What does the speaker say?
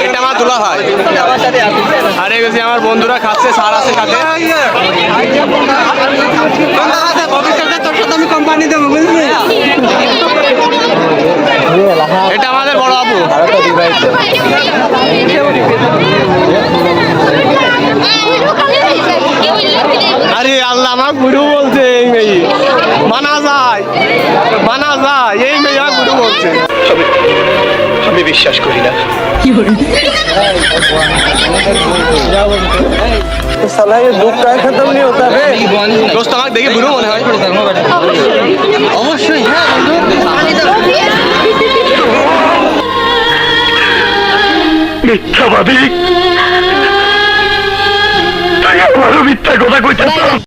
এটা আমার তোলা হয় আরে গেছি আমার বন্ধুরা খাচ্ছে সার আছে খাতে ভবিষ্যতে তোর সাথে আমি কোম্পানি দেবো বুঝলি এটা আমাদের বড় আপু আরে আল্লাহ, আমার গুরু বলছে এই মেয়ে। মানা যায় মানা যায়, এই করছে আমি বিশ্বাস করি না। হ্যাঁ, মিথ্যা কথা কইতে